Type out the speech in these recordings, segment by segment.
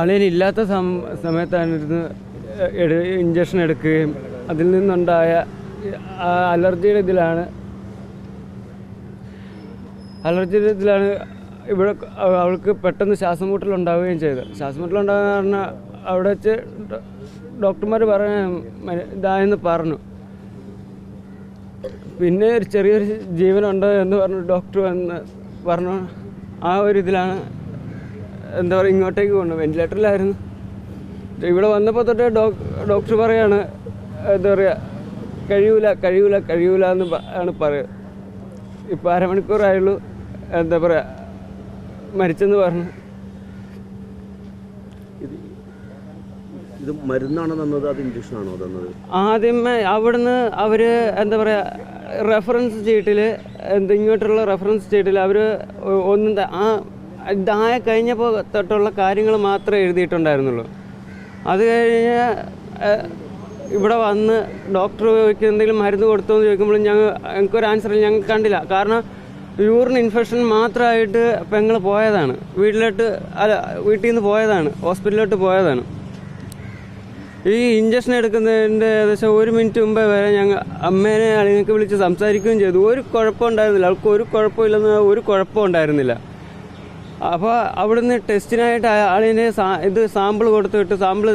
അളിയനില്ലാത്ത some സമയത്താണിരുന്ന് എട് injection എടുക്കുകയും അതിൽ നിന്നുണ്ടായ അലർജിയുടെ ഇതിലാണ് അലർജിയുടെ ഇതിലാണ് ഇവിടെ അവൾക്ക് പെട്ടെന്ന് ശ്വാസം മുട്ടലുണ്ടാവുകയും ചെയ്തത്. ശ്വാസം മുട്ടലുണ്ടാകുന്ന പറഞ്ഞാൽ അവിടെ വെച്ച് ഡോക്ടർമാർ പറഞ്ഞ ഇതായെന്ന് പറഞ്ഞു. പിന്നെ ഒരു ചെറിയൊരു ജീവനുണ്ട് എന്ന് പറഞ്ഞു ഡോക്ടർ വന്ന് പറഞ്ഞു ആ ഒരു ഇതിലാണ് എന്താ പറയുക ഇങ്ങോട്ടേക്ക് കൊണ്ടു വെന്റിലേറ്ററിലായിരുന്നു. ഇവിടെ വന്നപ്പോൾ തൊട്ട് ഡോക്ടർ പറയാണ് എന്താ പറയുക കഴിയൂല കഴിയൂല കഴിയൂല എന്ന് ആണ് പറയുക ഇപ്പോൾ അരമണിക്കൂറായുള്ളൂ എന്താ പറയുക മരിച്ചെന്ന് പറഞ്ഞു. ഇത് മരുന്നാണോ തന്നത്? അത് ഇഞ്ചക്ഷൻ ആണോ തന്നത്? ആദ്യമേ അവിടുന്ന് അവർ എന്താ പറയുക റെഫറൻസ് ചീട്ടിൽ എന്താ ഇങ്ങോട്ടുള്ള റെഫറൻസ് ചീട്ടിൽ അവർ ഒന്നും ആ ഇതായ കഴിഞ്ഞപ്പോൾ തൊട്ടുള്ള കാര്യങ്ങൾ മാത്രമേ എഴുതിയിട്ടുണ്ടായിരുന്നുള്ളൂ. അത് കഴിഞ്ഞ് ഇവിടെ വന്ന് ഡോക്ടർ എന്തെങ്കിലും മരുന്ന് കൊടുത്തോ എന്ന് ചോദിക്കുമ്പോൾ ഞങ്ങൾ ഞങ്ങൾക്കൊരു ആൻസർ ഞങ്ങൾ കണ്ടില്ല. കാരണം യൂറിൻ ഇൻഫെക്ഷൻ മാത്രമായിട്ട് പെങ്ങൾ പോയതാണ്. വീട്ടിലോട്ട് അല്ല വീട്ടിൽ നിന്ന് പോയതാണ്. ഹോസ്പിറ്റലിലോട്ട് പോയതാണ്. ഈ ഇഞ്ചക്ഷൻ എടുക്കുന്നതിന്റെ ഏകദേശം ഒരു മിനിറ്റ് മുമ്പേ വരെ ഞങ്ങൾ അമ്മേനെ അല്ലെങ്കിൽ വിളിച്ച് സംസാരിക്കുകയും ചെയ്തു. ഒരു കുഴപ്പമുണ്ടായിരുന്നില്ല അവൾക്ക് ഒരു കുഴപ്പമില്ലെന്ന് ഒരു കുഴപ്പം ഉണ്ടായിരുന്നില്ല. അപ്പോൾ അവിടുന്ന് ടെസ്റ്റിനായിട്ട് ആളിനെ ഇത് സാമ്പിൾ കൊടുത്തിട്ട് സാമ്പിൾ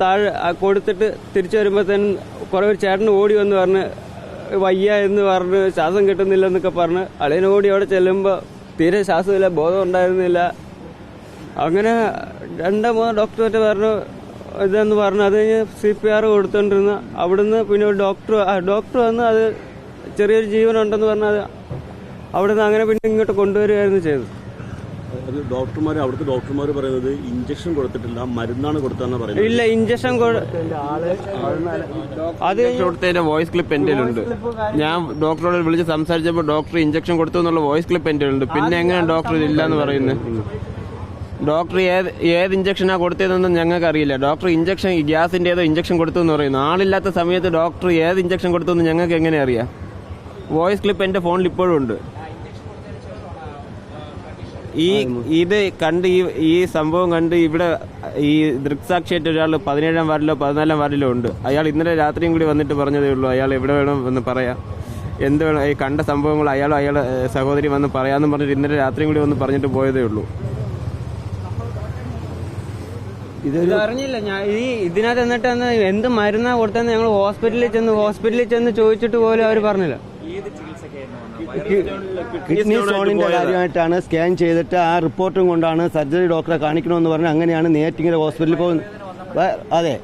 താഴെ കൊടുത്തിട്ട് തിരിച്ചു വരുമ്പോഴത്തേനും കുറേ ഒരു ചേട്ടൻ ഓടി വന്ന് പറഞ്ഞ് വയ്യ എന്ന് പറഞ്ഞ് ശ്വാസം കിട്ടുന്നില്ല എന്നൊക്കെ പറഞ്ഞ് അളിയൻ ഓടി അവിടെ ചെല്ലുമ്പോൾ തീരെ ശ്വാസമില്ല ബോധം ഉണ്ടായിരുന്നില്ല. അങ്ങനെ രണ്ടോ മൂന്നോ ഡോക്ടർ പറഞ്ഞു ഇതെന്ന് പറഞ്ഞു അത് കഴിഞ്ഞ് സി പി ആർ കൊടുത്തോണ്ടിരുന്ന അവിടുന്ന് പിന്നെ ഒരു ഡോക്ടർ ഡോക്ടർ വന്ന് അത് ചെറിയൊരു ജീവനുണ്ടെന്ന് പറഞ്ഞാൽ അവിടുന്ന് അങ്ങനെ പിന്നെ ഇങ്ങോട്ട് കൊണ്ടുവരികയായിരുന്നു ചെയ്തത്. അത് ഡോക്ടർമാർ അവിടുത്തെ ഡോക്ടർമാർ പറയുന്നത് ഇഞ്ചക്ഷൻ കൊടുത്തിട്ടില്ല മരുന്നാണ് കൊടുത്തതെന്ന് പറയുന്നത്. ഇല്ല ഇഞ്ചക്ഷൻ അത് കൊടുത്തതിന്റെ വോയിസ് ക്ലിപ്പ് എന്റെ ഉണ്ട് ഞാൻ ഡോക്ടറോട് വിളിച്ച് സംസാരിച്ചപ്പോൾ ഡോക്ടർ ഇഞ്ചക്ഷൻ കൊടുത്തു എന്നുള്ള വോയിസ് ക്ലിപ്പ് എന്റെ ഉണ്ട് പിന്നെ എങ്ങനെ ഡോക്ടർ ഇല്ല എന്ന് പറയുന്നത് ഡോക്ടർ ഏത് ഏത് ഇഞ്ചക്ഷനാ കൊടുത്തതെന്നൊന്നും ഞങ്ങൾക്ക് അറിയില്ല. ഡോക്ടർ ഇഞ്ചക്ഷൻ ഗ്യാസിന്റെ ഏതോ ഇഞ്ചക്ഷൻ കൊടുത്തു എന്ന് പറയുന്നു. ആളില്ലാത്ത സമയത്ത് ഡോക്ടർ ഏത് ഇഞ്ചക്ഷൻ കൊടുത്തു എന്ന് ഞങ്ങൾക്ക് എങ്ങനെ അറിയാം? വോയിസ് ക്ലിപ്പ് എന്റെ ഫോണിൽ ഇപ്പോഴും ഉണ്ട്. ഈ ഇത് കണ്ട് ഈ ഈ സംഭവം കണ്ട് ഇവിടെ ഈ ദൃക്സാക്ഷിയായിട്ട് ഒരാൾ പതിനേഴാം വാർഡിലോ പതിനാലാം വാർഡിലോ ഉണ്ട്. അയാൾ ഇന്നലെ രാത്രിയും കൂടി വന്നിട്ട് പറഞ്ഞതേ ഉള്ളൂ. അയാൾ എവിടെ വേണം എന്ന് പറയാം. എന്ത് വേണം ഈ കണ്ട സംഭവങ്ങൾ അയാളും അയാളെ സഹോദരി വന്ന് പറയാമെന്ന് പറഞ്ഞിട്ട് ഇന്നലെ രാത്രിയും കൂടി വന്ന് പറഞ്ഞിട്ട് പോയതേ ഉള്ളൂ. ഇതൊരു അറിഞ്ഞില്ല ഞാൻ. ഈ ഇതിനകത്ത് എന്നിട്ട് എന്ത് മരുന്നാ കൊടുത്തെന്ന് ഞങ്ങൾ ഹോസ്പിറ്റലിൽ ചെന്ന് ഹോസ്പിറ്റലിൽ ചെന്ന് ചോദിച്ചിട്ട് പോലും അവർ പറഞ്ഞില്ല. കിഡ്നി സ്റ്റോണിന്റെ കാര്യമായിട്ടാണ് സ്കാൻ ചെയ്തിട്ട് ആ റിപ്പോർട്ടും കൊണ്ടാണ് സർജറി ഡോക്ടറെ കാണിക്കണമെന്ന് പറഞ്ഞ് അങ്ങനെയാണ് നെയ്യാറ്റിങ്ങര ഹോസ്പിറ്റലിൽ പോകുന്നത് അതെ.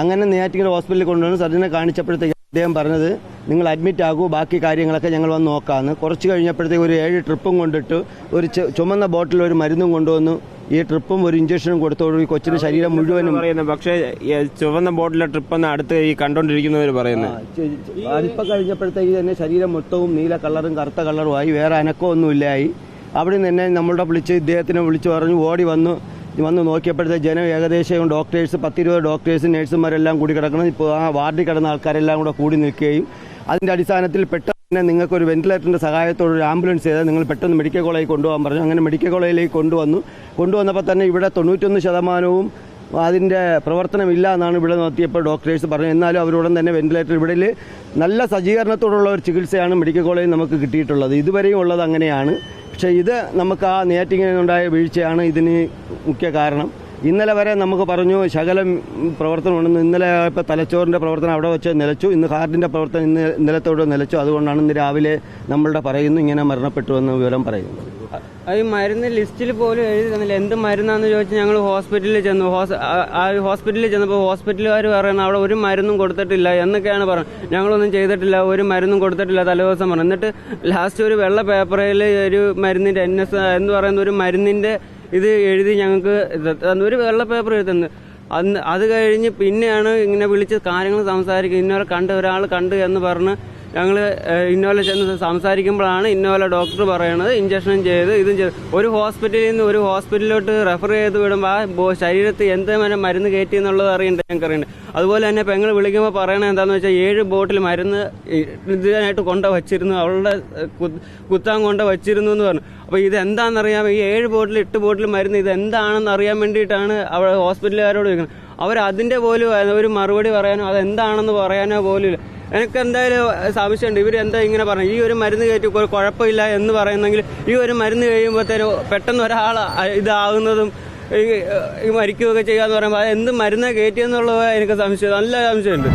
അങ്ങനെ നെയ്യാറ്റിങ്ങര ഹോസ്പിറ്റലിൽ കൊണ്ടുവന്ന് സർജനെ കാണിച്ചപ്പോഴത്തേക്ക് അദ്ദേഹം പറഞ്ഞത് നിങ്ങൾ അഡ്മിറ്റ് ആകൂ ബാക്കി കാര്യങ്ങളൊക്കെ ഞങ്ങൾ വന്ന് നോക്കാമെന്ന് കുറച്ച് കഴിഞ്ഞപ്പോഴത്തേക്ക് ഒരു ഏഴ് ട്രിപ്പും കൊണ്ടിട്ട് ഒരു ചുമന്ന ബോട്ടിൽ ഒരു മരുന്നും കൊണ്ടുവന്നു. ഈ ട്രിപ്പും ഒരു ഇഞ്ചക്ഷനും ഈ കൊച്ചിന്റെ ശരീരം മുഴുവനും പറയുന്നത് പക്ഷേ ചുവന്ന ബോട്ടിലെ ട്രിപ്പ് എന്ന് അടുത്ത് ഈ കണ്ടോണ്ടിരിക്കുന്നവർ പറയുന്നത്. അല്പം കഴിഞ്ഞപ്പോഴത്തേക്ക് തന്നെ ശരീരം മൊത്തവും നീല കളറും കറുത്ത കളറുമായി വേറെ അനക്കമൊന്നുമില്ലായി അവിടെ നിന്ന് തന്നെ നമ്മളുടെ വിളിച്ച് ഇദ്ദേഹത്തിനെ വിളിച്ചു പറഞ്ഞു ഓടി വന്നു. വന്ന് നോക്കിയപ്പോഴത്തേക്ക് ജനം ഏകദേശം ഡോക്ടേഴ്സ് പത്തിരുപത് ഡോക്ടേഴ്സ് നഴ്സുമാരെല്ലാം കൂടി കിടക്കണം. ഇപ്പോൾ ആ വാർഡിൽ കിടന്ന ആൾക്കാരെല്ലാം കൂടെ കൂടി നിൽക്കുകയും അതിന്റെ അടിസ്ഥാനത്തിൽ പെട്ടെന്ന് തന്നെ നിങ്ങൾക്ക് ഒരു വെന്റിലേറ്ററിന്റെ സഹായത്തോടെ ഒരു ആംബുലൻസ് ചെയ്താൽ നിങ്ങൾ പെട്ടെന്ന് മെഡിക്കൽ കോളേജിൽ കൊണ്ടുപോകാൻ പറഞ്ഞു. അങ്ങനെ മെഡിക്കൽ കോളേജിലേക്ക് കൊണ്ടുവന്നു. കൊണ്ടുവന്നപ്പോൾ തന്നെ ഇവിടെ തൊണ്ണൂറ്റൊന്ന് ശതമാനവും അതിന്റെ പ്രവർത്തനമില്ല എന്നാണ് ഇവിടെ നോക്കിയപ്പോൾ ഡോക്ടേഴ്സ് പറഞ്ഞു എന്നാലും അവരോട് തന്നെ വെന്റിലേറ്റർ ഇവിടെ നല്ല സജ്ജീകരണത്തോടുള്ള ഒരു ചികിത്സയാണ് മെഡിക്കൽ കോളേജിൽ നമുക്ക് കിട്ടിയിട്ടുള്ളത്. ഇതുവരെയും ഉള്ളത് അങ്ങനെയാണ്. പക്ഷേ ഇത് നമുക്ക് ആ നേറ്റിങ്ങിനുണ്ടായ വീഴ്ചയാണ് ഇതിന് മുഖ്യ കാരണം. ഇന്നലെ വരെ നമുക്ക് പറഞ്ഞു ശകലം പ്രവർത്തനമുണ്ടെന്ന് ഇന്നലെ ഇപ്പോൾ തലച്ചോറിന്റെ പ്രവർത്തനം അവിടെ വെച്ച് നിലച്ചു ഇന്ന് ഹാർട്ടിന്റെ പ്രവർത്തനം ഇന്ന് ഇന്നലത്തോട് നിലച്ചു. അതുകൊണ്ടാണ് ഇന്ന് രാവിലെ നമ്മളുടെ പറയുന്നു ഇങ്ങനെ മരണപ്പെട്ടു എന്ന് വിവരം പറയുന്നു. ഈ മരുന്ന് ലിസ്റ്റിൽ പോലും എഴുതി തന്നില്ല. എന്ത് മരുന്നാന്ന് ചോദിച്ച് ഞങ്ങൾ ഹോസ്പിറ്റലിൽ ചെന്നു. ആ- ഹോസ്പിറ്റലിൽ ചെന്നപ്പോൾ ഹോസ്പിറ്റലുകാർ പറയുന്നത് അവിടെ ഒരു മരുന്നും കൊടുത്തിട്ടില്ല എന്നൊക്കെയാണ് പറഞ്ഞത്. ഞങ്ങളൊന്നും ചെയ്തിട്ടില്ല ഒരു മരുന്നും കൊടുത്തിട്ടില്ല തലേദിവസം പറഞ്ഞു. എന്നിട്ട് ലാസ്റ്റ് ഒരു വെള്ള പേപ്പറിൽ ഒരു മരുന്നിന്റെ എൻ എസ് എന്ന് പറയുന്ന ഒരു മരുന്നിന്റെ ഇത് എഴുതി ഞങ്ങൾക്ക്. ഒരു വെള്ള പേപ്പർ എഴുതുന്നു അന്ന് അത് കഴിഞ്ഞ് പിന്നെയാണ് ഇങ്ങനെ വിളിച്ച് കാര്യങ്ങൾ സംസാരിക്കുക ഇന്നൊരു കണ്ട് ഒരാൾ കണ്ട് എന്ന് പറഞ്ഞ് ഞങ്ങൾ ഇന്നോല ചെന്ന് സംസാരിക്കുമ്പോഴാണ് ഇന്നോല ഡോക്ടർ പറയണത് ഇഞ്ചക്ഷനും ചെയ്ത് ഇതും ചെയ്ത്. ഒരു ഹോസ്പിറ്റലിൽ നിന്ന് ഒരു ഹോസ്പിറ്റലിലോട്ട് റെഫർ ചെയ്ത് വിടുമ്പോൾ ആ ശരീരത്തിൽ എന്ത് മരം മരുന്ന് കയറ്റി എന്നുള്ളത് അറിയണ്ട ഞങ്ങൾക്ക് അറിയണ്ടേ അതുപോലെ തന്നെ പെങ്ങൾ വിളിക്കുമ്പോൾ പറയണത് എന്താണെന്ന് വെച്ചാൽ ഏഴ് ബോട്ടിൽ മരുന്ന് ഇതിനായിട്ട് കൊണ്ട വച്ചിരുന്നു അവളുടെ കുത്താൻ കൊണ്ട് വച്ചിരുന്നു എന്ന് പറഞ്ഞു. അപ്പോൾ ഇത് എന്താണെന്നറിയാൻ ഈ ഏഴ് ബോട്ടിൽ എട്ട് ബോട്ടിൽ മരുന്ന് ഇത് എന്താണെന്ന് അറിയാൻ വേണ്ടിയിട്ടാണ് അവൾ ഹോസ്പിറ്റലുകാരോട് ചോദിക്കുന്നത്. അവർ അതിന്റെ പോലും ഒരു മറുപടി പറയാനോ അതെന്താണെന്ന് പറയാനോ പോലും എനിക്ക് എന്തായാലും സംശയമുണ്ട് എന്താ ഇങ്ങനെ പറഞ്ഞു ഈ ഒരു മരുന്ന് കയറ്റി കുഴപ്പമില്ല എന്ന് പറയുന്നെങ്കിൽ ഈ ഒരു മരുന്ന് കഴിയുമ്പോഴത്തേനും പെട്ടെന്ന് ഒരാൾ ഇതാകുന്നതും ഈ മരിക്കുകയൊക്കെ ചെയ്യാന്ന് പറയുമ്പോൾ എന്ത് മരുന്നാണ് കയറ്റിയെന്നുള്ളത് എനിക്ക് സംശയം നല്ല സംശയമുണ്ട്.